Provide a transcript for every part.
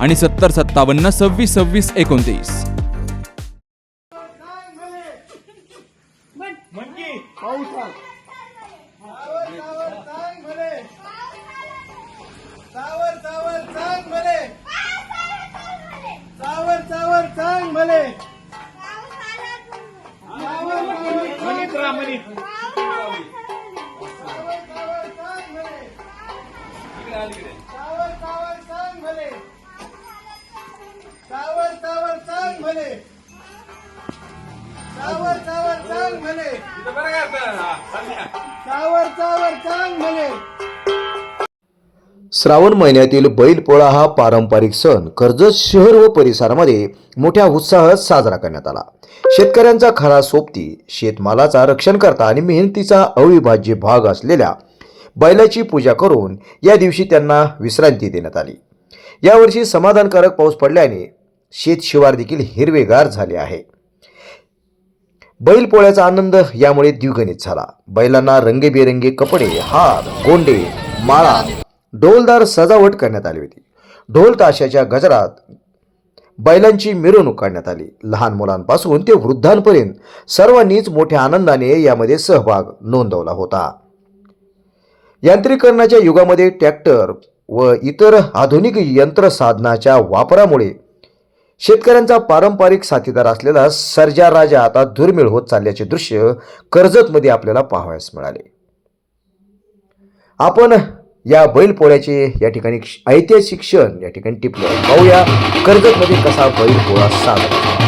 आणि सत्तर सत्तावन्न सव्वीस सव्वीस एकोणतीस. चावर भले चावर चावर सांग भले चावर चावर सांग भले श्रावण महिन्यातील बैलपोळा हा पारंपरिक सण. कर्जत शहर व परिसरामध्ये मोठ्या उत्साहात साजरा करण्यात आला. शेतकऱ्यांचा खरा सोबती शेतमालाचा रक्षण करता आणि मेहनतीचा अविभाज्य भाग असलेल्या बैलाची पूजा करून या दिवशी त्यांना विश्रांती देण्यात आली. यावर्षी समाधानकारक पाऊस पडल्याने शेतशिवार देखील हिरवेगार झाले आहे. बैलपोळ्याचा आनंद यामुळे द्विगणित झाला. बैलांना रंगेबेरंगी कपडे हार गोंडे माळा ढोलदार सजावट करण्यात आली होती. ढोल ताशाच्या गजरात बैलांची मिरवणूक काढण्यात आली. लहान मुलांपासून ते वृद्धांपर्यंत सर्वांनीच मोठ्या आनंदाने यामध्ये सहभाग नोंदवला होता. यांत्रिकरणाच्या युगामध्ये ट्रॅक्टर व इतर आधुनिक यंत्रसाधनाच्या वापरामुळे शेतकऱ्यांचा पारंपरिक साथीदार असलेला सर्जा राजा आता दुर्मिळ होत चालल्याचे दृश्य कर्जतमध्ये आपल्याला पाहावयास मिळाले. आपण या बैलपोळ्याचे या ठिकाणी ऐतिहासिक क्षण या ठिकाणी टिपले. पाहूया कर्जतमध्ये कसा बैलपोळा साजरा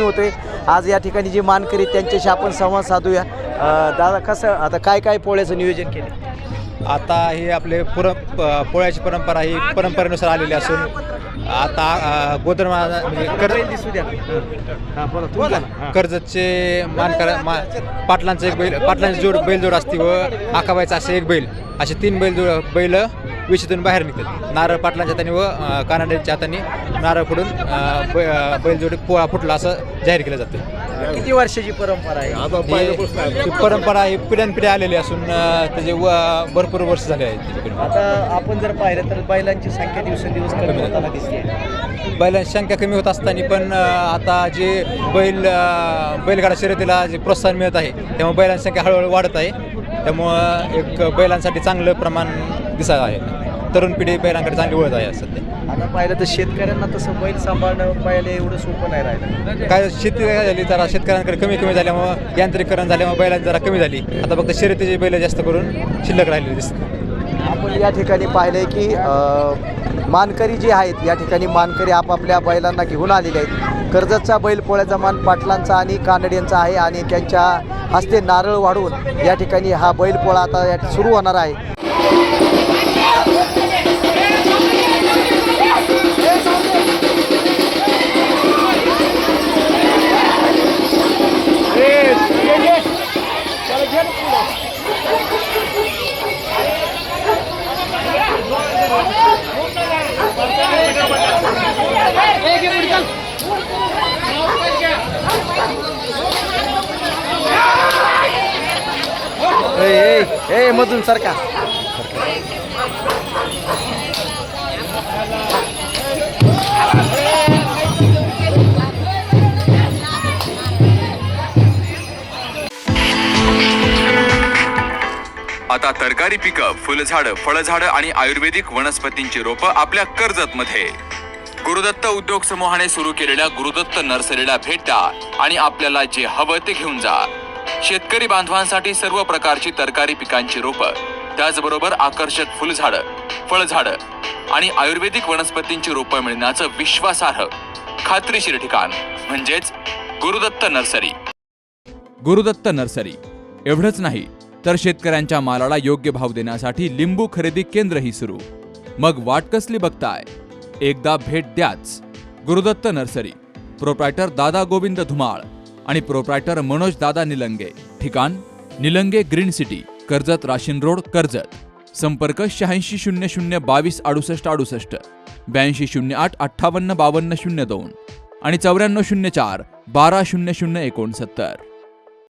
होते आज या ठिकाणी जे मानकरी त्यांच्याशी आपण संवाद साधूया. दादा कसं आता काय काय पोळ्याचं नियोजन केलं आता हे आपले पुर पोळ्याची परंपरा ही परंपरेनुसार आलेली असून आता अ, गोदरमा म्हणजे कर कर्जतचे मानकर मा पाटलांचं एक बैल पाटलांची जोड बैलजोड असते व आकाबाईचा असं एक बैल. असे तीन बैल बैल विशीतून बाहेर निघतात. नारळ पाटलांच्या हाताने व कानाड्यांच्या हाताने नारळ फोडून बैलजोडी पोळा फुटला असं जाहीर केलं जातं. किती वर्षाची परंपरा आहे? ही ही परंपरा ही पिढ्यानपिढ्या आलेली असून अ, त्याचे व भरपूर वर्ष झाले आहेत आता आपण जर पाहिलं तर बैलांची संख्या दिवसेंदिवस कमी होताना दिसते. बैलांची संख्या कमी होत असताना पण अ, आता जे बैल अ, बैलगाडा शर्यतीला जे प्रोत्साहन मिळत आहे त्यामुळे बैलांची संख्या हळूहळू वाढत आहे. त्यामुळं एक बैलांसाठी चांगलं प्रमाण दिसत आहे. तरुण पिढी बैलांकडे चांगली वळत आहे सध्या. आता पाहिलं तर शेतकऱ्यांना तसं बैल सांभाळणं पाहिलं एवढं सोपं नाही राहिलं. काय शेती काय झाली? जरा शेतकऱ्यांकडे कमी कमी झाल्यामुळं यांत्रिकरण झाल्यामुळे बैलांची जरा कमी झाली. आता फक्त शर्यतीची बैल जास्त करून शिल्लक राहिलेली दिसतात आपण या ठिकाणी पाहिलंय की अ, मानकरी जे आहेत या ठिकाणी मानकरी आपापल्या बैलांना घेऊन आलेले आहेत. कर्जतचा बैल पोळ्याचा मान पाटलांचा आणि कानड्यांचा आहे आणि त्यांच्या हस्ते नारळ वाढवून या ठिकाणी हा बैल पोळा आता या सुरू होणार आहे. ए मधून सरका आता तरकारी पिकं फुलझाडं फळझाडं आणि आयुर्वेदिक वनस्पतींची रोपं आपल्या कर्जत मध्ये गुरुदत्त उद्योग समूहाने सुरू केलेल्या गुरुदत्त नर्सरीला भेट द्या आणि आपल्याला जे हवं ते घेऊन जा. शेतकरी बांधवांसाठी सर्व प्रकारची तरकारी पिकांची रोपं त्याचबरोबर आकर्षक फुलझाडं फळझाडं आणि आयुर्वेदिक वनस्पतींची रोपं मिळण्याचं विश्वासार्ह खात्रीशीर ठिकाण म्हणजेच गुरुदत्त नर्सरी. गुरुदत्त नर्सरी. एवढंच नाही तर शेतकऱ्यांच्या मालाला योग्य भाव देण्यासाठी लिंबू खरेदी केंद्रही सुरू. मग वाट कसली बघताय? एकदा भेट द्याच. गुरुदत्त नर्सरी. प्रोप्रायटर दादा गोविंद धुमाळ. आणि प्रोप्रायटर मनोज दादा निलंगे. ठिकाण Nilange green city Karjat Rashin road Karjat. संपर्क शहाऐंशी शून्य शून्य बावीस अडुसष्ट अडुसष्ट. ब्याऐंशी शून्य आठ अठ्ठावन्न बावन्न शून्य दोन. आणि चौऱ्याण्णव शून्य चार बारा शून्य शून्य एकोणसत्तर.